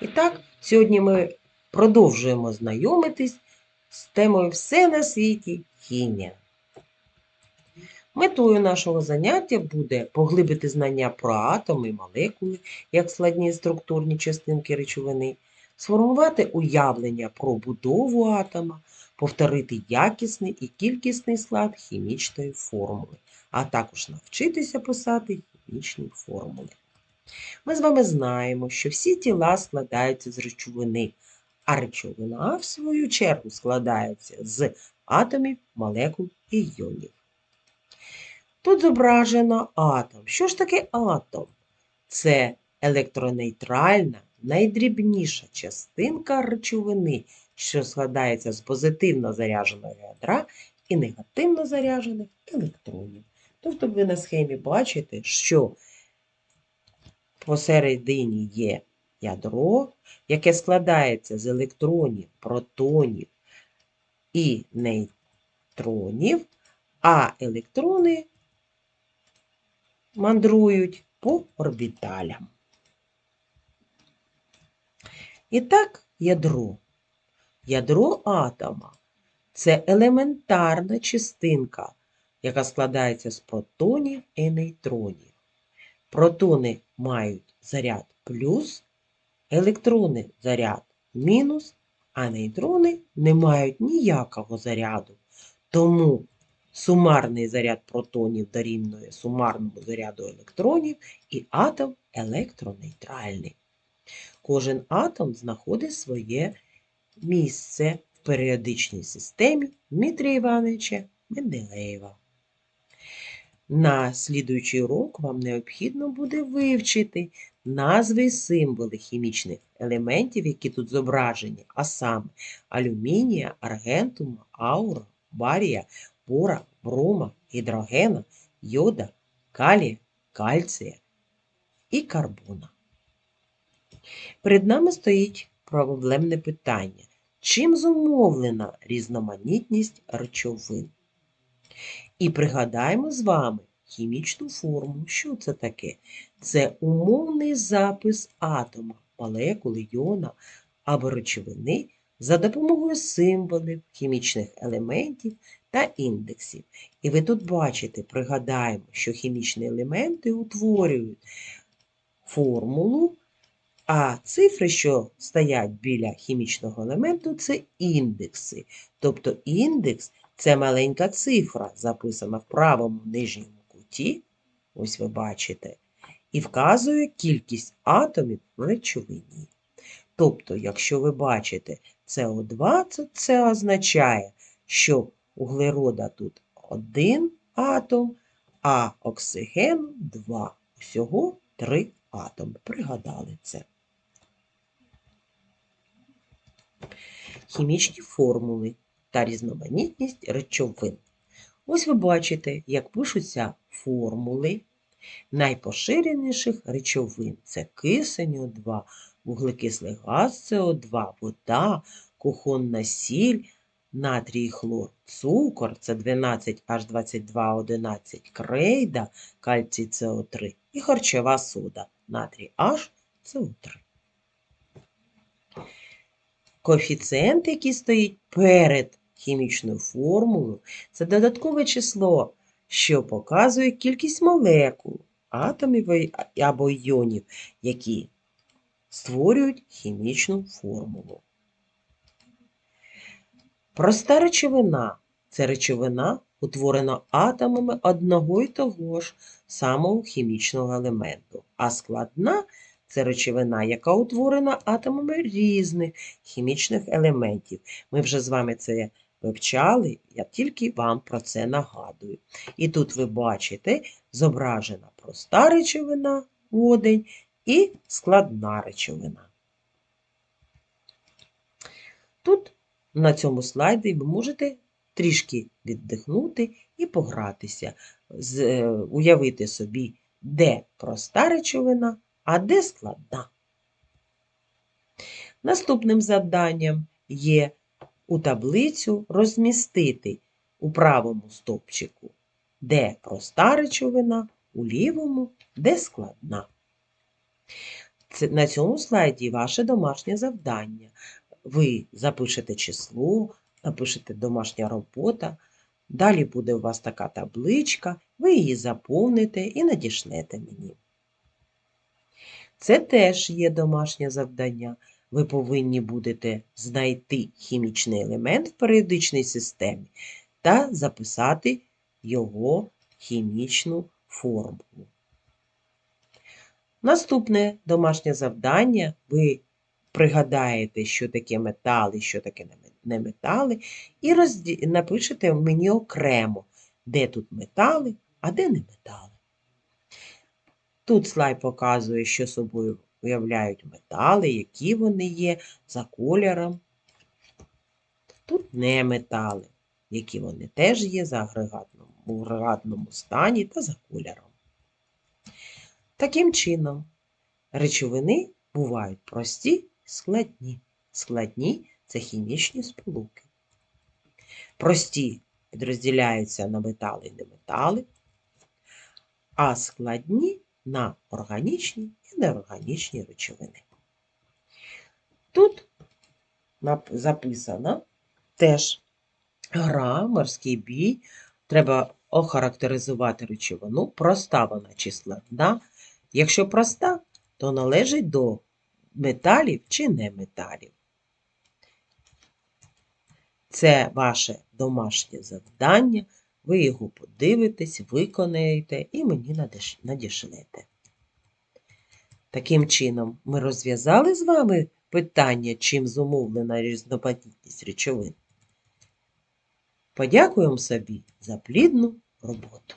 І так, сьогодні ми продовжуємо знайомитись з темою Все на світі хімія. Метою нашого заняття буде поглибити знання про атоми і молекули, як складні структурні частинки речовини, сформувати уявлення про будову атома, повторити якісний і кількісний склад хімічної формули, а також навчитися писати хімічні формули. Ми з вами знаємо, що всі тіла складаються з речовини, а речовина, в свою чергу, складається з атомів, молекул і іонів. Тут зображено атом. Що ж таке атом? Це електронейтральна, найдрібніша частинка речовини, що складається з позитивно зарядженого ядра і негативно заряджених електронів. Тобто ви на схемі бачите, що посередині є ядро, яке складається з електронів, протонів і нейтронів, а електрони мандрують по орбіталям. І так, ядро. Ядро атома це елементарна частинка, яка складається з протонів і нейтронів. Протони мають заряд плюс, електрони заряд мінус, а нейтрони не мають ніякого заряду. Тому сумарний заряд протонів дорівнює сумарному заряду електронів і атом електронейтральний. Кожен атом знаходить своє місце в періодичній системі Дмитрія Івановича Менделеєва. На слідуючий урок вам необхідно буде вивчити назви і символи хімічних елементів, які тут зображені, а саме алюмінія, аргентума, аура, барія, бора, брома, гідрогена, йода, калія, кальція і карбона. Перед нами стоїть проблемне питання. Чим зумовлена різноманітність речовин? І пригадаємо з вами хімічну форму. Що це таке? Це умовний запис атома, молекули, іона або речовини за допомогою символів, хімічних елементів та індексів. І ви тут бачите, пригадаємо, що хімічні елементи утворюють формулу, а цифри, що стоять біля хімічного елементу, це індекси. Тобто індекс це маленька цифра, записана в правому нижньому куті, ось ви бачите, і вказує кількість атомів в речовині. Тобто, якщо ви бачите СО2, то це означає, що углерода тут один атом, а оксигену два. Усього три атоми. Пригадали це. Хімічні формули та різноманітність речовин. Ось ви бачите, як пишуться формули найпоширеніших речовин. Це кисень О2, вуглекислий газ СО2, вода, кухонна сіль, натрій хлор, цукор це 12H2211, крейда, кальцій СО3 і харчова сода, натрій H СО3. Коефіцієнт, який стоїть перед хімічною формулою, це додаткове число, що показує кількість молекул, атомів або іонів, які створюють хімічну формулу. Проста речовина це речовина, утворена атомами одного й того ж самого хімічного елементу, а складна це речовина, яка утворена атомами різних хімічних елементів. Ми вже з вами це вивчали, я тільки вам про це нагадую. І тут ви бачите зображена проста речовина водень і складна речовина. Тут на цьому слайді ви можете трішки віддихнути і погратися, е, уявити собі, де проста речовина, а де складна. Наступним завданням є у таблицю розмістити у правому стовпчику, де проста речовина, у лівому, де складна. На цьому слайді ваше домашнє завдання. Ви запишете число, напишете домашня робота. Далі буде у вас така табличка, ви її заповните і надішлете мені. Це теж є домашнє завдання. Ви повинні будете знайти хімічний елемент в періодичній системі та записати його хімічну формулу. Наступне домашнє завдання. Ви пригадаєте, що таке метали, що таке не- метали, і розді... напишете мені окремо, де тут метали, а де не метали. Тут слайд показує, що собою уявляють метали, які вони є за кольором. Тут не метали, які вони теж є за агрегатному, в агрегатному стані та за кольором. Таким чином, речовини бувають прості і складні. Складні це хімічні сполуки. Прості підрозділяються на метали і неметали, а складні на органічні і неорганічні речовини. Тут записано теж гра, морський бій. Треба охарактеризувати речовину, проста вона чи складна. Якщо проста, то належить до металів чи неметалів. Це ваше домашнє завдання. Ви його подивитесь, виконаєте і мені надішлете. Таким чином, ми розв'язали з вами питання, чим зумовлена різноманітність речовин. Подякуємо собі за плідну роботу.